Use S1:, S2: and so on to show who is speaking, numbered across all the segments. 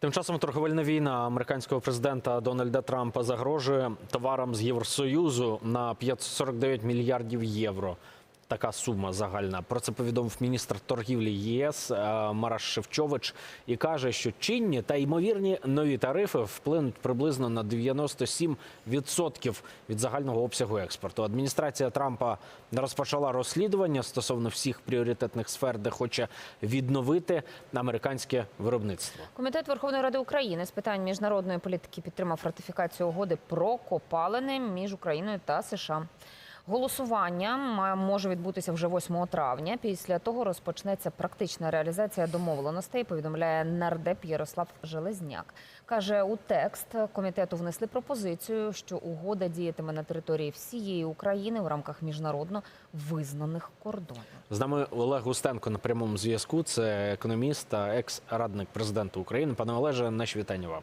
S1: Тим часом торговельна війна американського президента Дональда Трампа загрожує товарам з Євросоюзу на 549 мільярдів євро. Така сума загальна. Про це повідомив міністр торгівлі ЄС е, Мараш Шевчович і каже, що чинні та ймовірні нові тарифи вплинуть приблизно на 97% від загального обсягу експорту. Адміністрація Трампа розпочала розслідування стосовно всіх пріоритетних сфер, де хоче відновити американське виробництво.
S2: Комітет Верховної Ради України з питань міжнародної політики підтримав ратифікацію угоди про копалини між Україною та США. Голосування може відбутися вже 8 травня. Після того розпочнеться практична реалізація домовленостей. Повідомляє нардеп Ярослав Железняк. каже у текст комітету внесли пропозицію, що угода діятиме на території всієї України в рамках міжнародно визнаних кордонів.
S1: З нами Олег Густенко на прямому зв'язку. Це економіст та екс-радник президента України. Пане Олеже, наші вітання вам.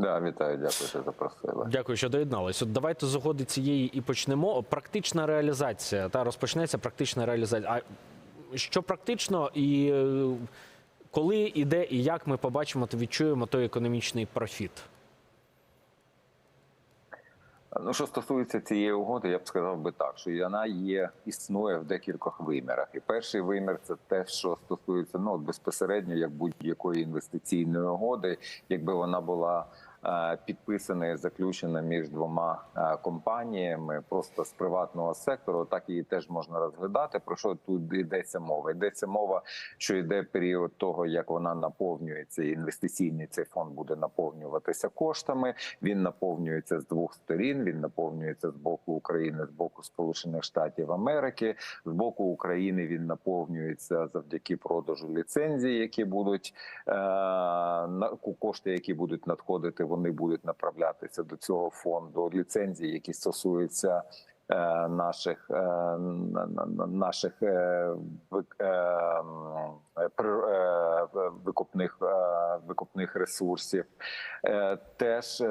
S3: Да, вітаю, дякую, що запросили.
S1: Дякую, що доєднались. От давайте з угоди цієї і почнемо. Практична реалізація та розпочнеться практична реалізація. А що практично і е, коли і де і як ми побачимо та відчуємо той економічний профіт?
S3: Ну, що стосується цієї угоди, я б сказав би так, що вона є існує в декількох вимірах. І перший вимір це те, що стосується ну безпосередньо як будь-якої інвестиційної угоди, якби вона була. Е, Підписана і заключена між двома е, компаніями просто з приватного сектору, так її теж можна розглядати. Про що тут йдеться мова? Йдеться мова, що йде період того, як вона наповнюється, інвестиційний цей фонд буде наповнюватися коштами. Він наповнюється з двох сторін. Він наповнюється з боку України, з боку Сполучених Штатів Америки. З боку України він наповнюється завдяки продажу ліцензій, які будуть е, на кошти, які будуть надходити, вони будуть направлятися до цього фонду. Ліцензії, які стосуються. е, Наших е, на- на- на- наших е, е, е, викопних е, ресурсів, Теж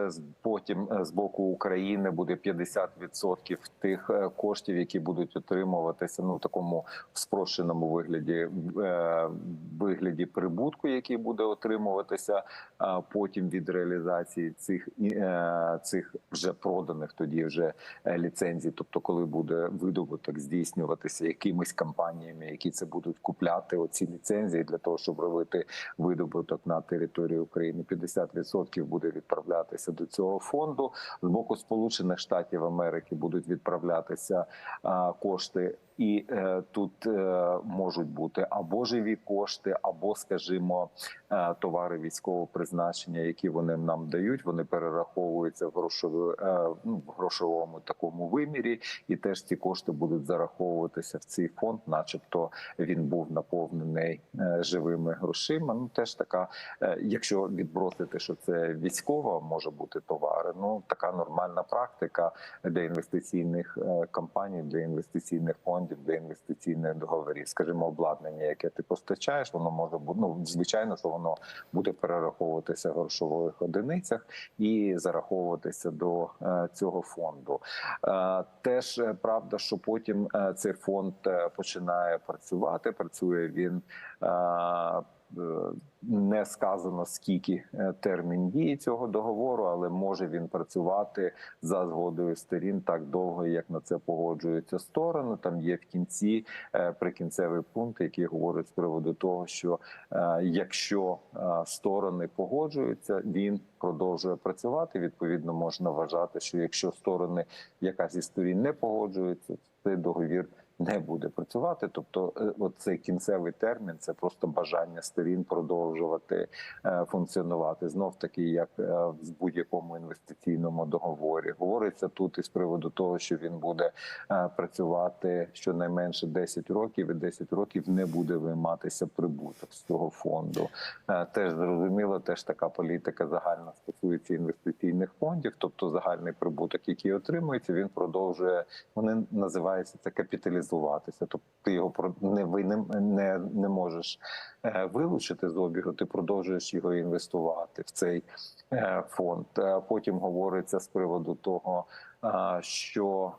S3: потім з боку України буде 50% тих коштів, які будуть отримуватися ну в такому спрощеному вигляді вигляді прибутку, який буде отримуватися потім від реалізації цих цих вже проданих тоді вже ліцензій. Тобто, коли буде видобуток здійснюватися якимись компаніями, які це будуть купляти оці ліцензії для того, щоб робити видобуток на території України, 50% буде відправлятися до цього фонду. З боку Сполучених Штатів Америки будуть відправлятися кошти. І е, тут е, можуть бути або живі кошти, або, скажімо, е, товари військового призначення, які вони нам дають. Вони перераховуються в грошові, е, ну, в грошовому такому вимірі, і теж ці кошти будуть зараховуватися в цей фонд, начебто він був наповнений е, живими грошима. Ну теж така, е, якщо відбросити, що це військова може бути товари. Ну така нормальна практика для інвестиційних е, компаній, для інвестиційних фондів, для інвестиційних договорів. Скажімо, обладнання, яке ти постачаєш, воно може бути ну звичайно, що воно буде перераховуватися в грошових одиницях і зараховуватися до е, цього фонду. Е, Теж е, правда, що потім цей фонд починає працювати. Працює він. Е, Не сказано скільки е, термін дії цього договору, але може він працювати за згодою сторін так довго, як на це погоджуються сторони. Там є в кінці е, прикінцевий пункт, який говорить з приводу того, що якщо сторони погоджуються, він продовжує працювати. Відповідно, можна вважати, що якщо сторони якась із сторін не погоджується, цей договір не буде працювати. Тобто, е, от цей кінцевий термін це просто бажання сторін продовжувати е, функціонувати. Знов таки, як е, в будь-якому інвестиційному договорі, говориться тут із приводу того, що він буде працювати щонайменше 10 років, і 10 років не буде вийматися прибуток з цього фонду. Теж зрозуміло, теж така політика загальна стосується інвестиційних фондів, тобто загальний прибуток, який отримується, він продовжує. Вони називаються це капіталізуватися. Тобто ти його не ви не, не, можеш е, вилучити з обігу, ти продовжуєш його інвестувати в цей е, фонд. Е, Потім говориться з приводу того, що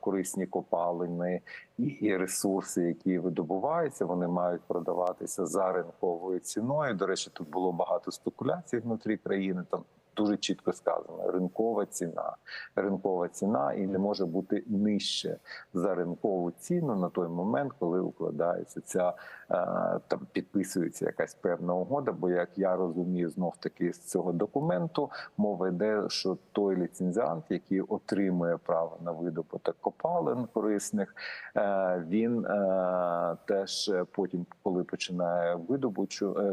S3: корисні копалини і ресурси, які видобуваються, вони мають продаватися за ринковою ціною. До речі, тут було багато спекуляцій внутрі країни. Там дуже чітко сказано: ринкова ціна, ринкова ціна, і не може бути нижче за ринкову ціну на той момент, коли укладається ця е, там підписується якась певна угода. Бо як я розумію, знов таки з цього документу мова йде, що той ліцензіант, який отримує право на видобуток копалин корисних, е, він е, теж потім, коли починає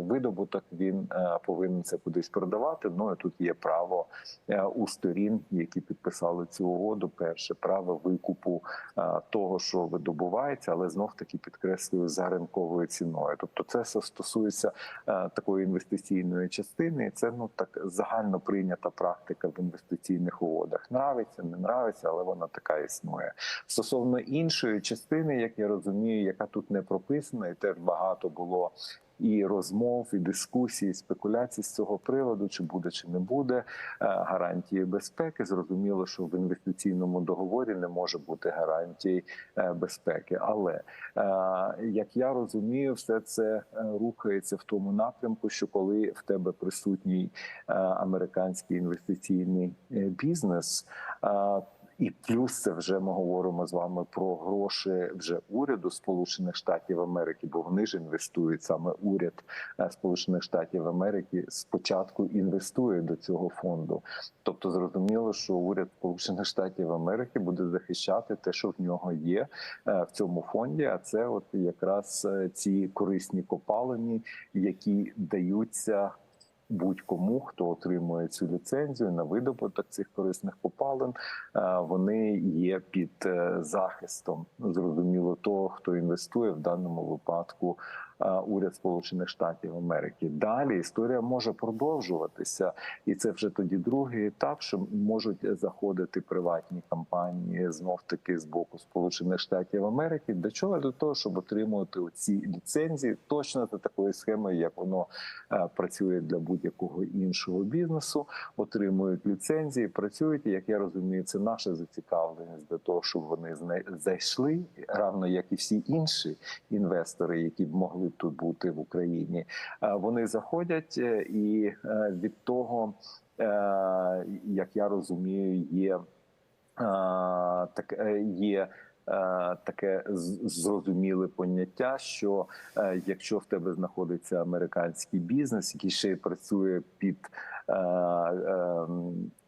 S3: видобуток, він повинен це кудись продавати. Ну і тут є право е, у сторін, які підписали цю угоду. Перше право викупу е, того, що видобувається, але знов таки підкреслюю за ринковою ціною. Тобто, це стосується е, такої інвестиційної частини. І Це ну так загально прийнята практика в інвестиційних угодах. Нравиться, не нравиться, але вона така існує. Стосовно іншої частини, як я розумію, яка тут не прописана, і теж багато було. І розмов, і дискусій, і спекуляцій з цього приводу, чи буде, чи не буде е, гарантії безпеки. Зрозуміло, що в інвестиційному договорі не може бути гарантій е, безпеки. Але е, як я розумію, все це рухається в тому напрямку, що коли в тебе присутній американський інвестиційний бізнес. І плюс це вже ми говоримо з вами про гроші вже уряду Сполучених Штатів Америки, бо вони ж інвестують саме уряд е, Сполучених Штатів Америки спочатку інвестує до цього фонду. Тобто зрозуміло, що уряд Сполучених Штатів Америки буде захищати те, що в нього є е, в цьому фонді. А це от якраз е, ці корисні копалини, які даються будь-кому, хто отримує цю ліцензію на видобуток цих корисних копалин, е, вони є під е, захистом. Зрозуміло, того, хто інвестує в даному випадку. Е, Уряд Сполучених Штатів Америки далі історія може продовжуватися, і це вже тоді другий етап, що можуть заходити приватні компанії знов таки з боку Сполучених Штатів Америки. Для чого для того, щоб отримувати ці ліцензії, точно за такою схемою, як воно е, працює для будь-якого іншого бізнесу, отримують ліцензії, працюють. Як я розумію, це наша зацікавленість для того, щоб вони зайшли, равно як і всі інші інвестори, які б могли б тут бути в Україні. Е, Вони заходять е, і е, від того, як я розумію, є так є. Таке зрозуміле поняття, що якщо в тебе знаходиться американський бізнес, який ще й працює під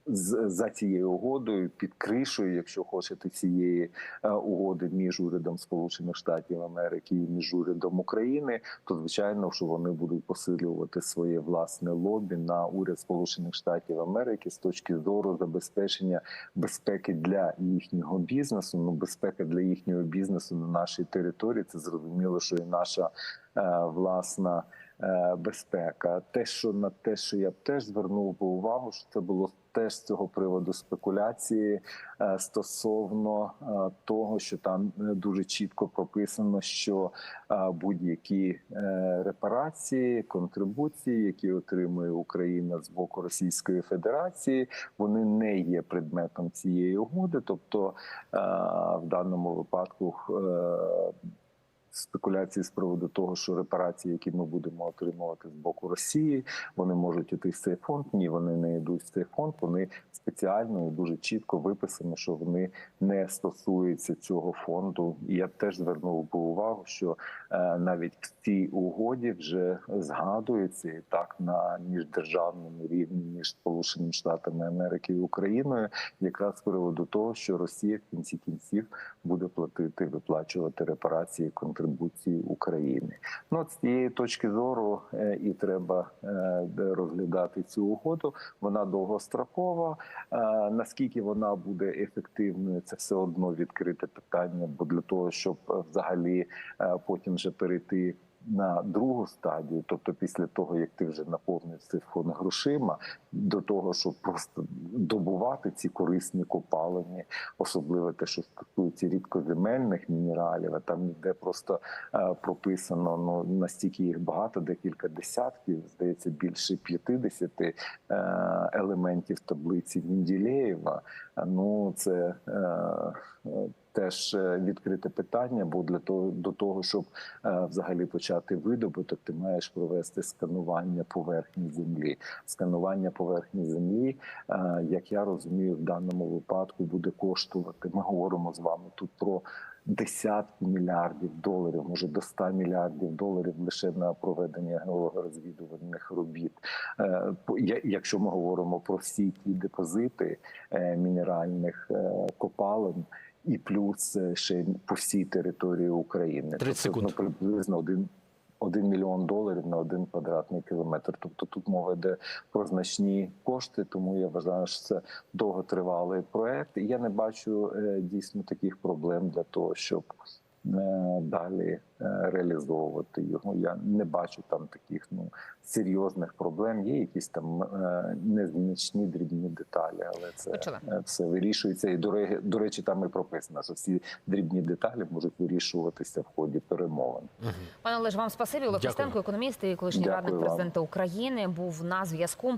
S3: за цією угодою, під кришою, якщо хочете, цієї е, угоди між урядом Сполучених Штатів Америки і між урядом України, то звичайно, що вони будуть посилювати своє власне лобі на уряд Сполучених Штатів Америки з точки зору забезпечення безпеки для їхнього бізнесу. Ну, безпека для їхнього бізнесу на нашій території. Це зрозуміло, що і наша е, власна. Е, Безпека, те, що на те, що я б теж звернув би увагу, що це було теж з цього приводу спекуляції е, стосовно е, того, що там дуже чітко прописано, що будь-які репарації, контрибуції, які отримує Україна з боку Російської Федерації, вони не є предметом цієї угоди. Тобто в даному випадку спекуляції з приводу того, що репарації, які ми будемо отримувати з боку Росії, вони можуть іти в цей фонд. Ні, вони не йдуть в цей фонд. Вони спеціально і дуже чітко виписано, що вони не стосуються цього фонду. І я б теж звернув би увагу, що е, навіть в цій угоді вже згадується і так на міждержавному рівні між Сполученими Штатами Америки і Україною, якраз з приводу того, що Росія в кінці кінців буде платити, виплачувати репарації контрибуції України. Ну от з цієї точки зору е, і треба е, розглядати цю угоду. Вона довгострокова. Е, Наскільки вона буде ефективною, це все одно відкрите питання. Бо для того, щоб взагалі потім вже перейти на другу стадію, тобто після того, як ти вже наповнив цей фонд грошима, до того, щоб просто добувати ці корисні копалини, особливо те, що стосується рідкоземельних мінералів, а там ніде просто е, прописано ну настільки їх багато, декілька десятків, здається, більше 50 е, елементів таблиці Мінділеєва. Ну це е, теж е, відкрите питання, бо для того до того, щоб е, взагалі почати видобуток, ти маєш провести сканування поверхні землі. Сканування поверхні землі, е, як я розумію, в даному випадку буде коштувати. Ми говоримо з вами тут про десятки мільярдів доларів, може до 100 мільярдів доларів лише на проведення геологорозвідувальних робіт. Якщо ми говоримо про всі ті депозити мінеральних копалин. І плюс е, ще по всій території України
S1: 30 секунд.
S3: ну, приблизно один, один мільйон доларів на один квадратний кілометр. Тобто тут мова йде про значні кошти, тому я вважаю, що це довготривалий проект. І я не бачу е, дійсно таких проблем для того, щоб далі е, реалізовувати його. Я не бачу там таких ну серйозних проблем. Є якісь там е, незначні дрібні деталі, але це
S2: Почула.
S3: е, все вирішується. І до ре- речі, там і прописано, що всі дрібні деталі можуть вирішуватися в ході перемовин.
S2: Пане Олеж, вам спасибі. Олег Костенко, економіст і колишній
S3: Дякую
S2: радник
S3: вам.
S2: президента України, був на зв'язку.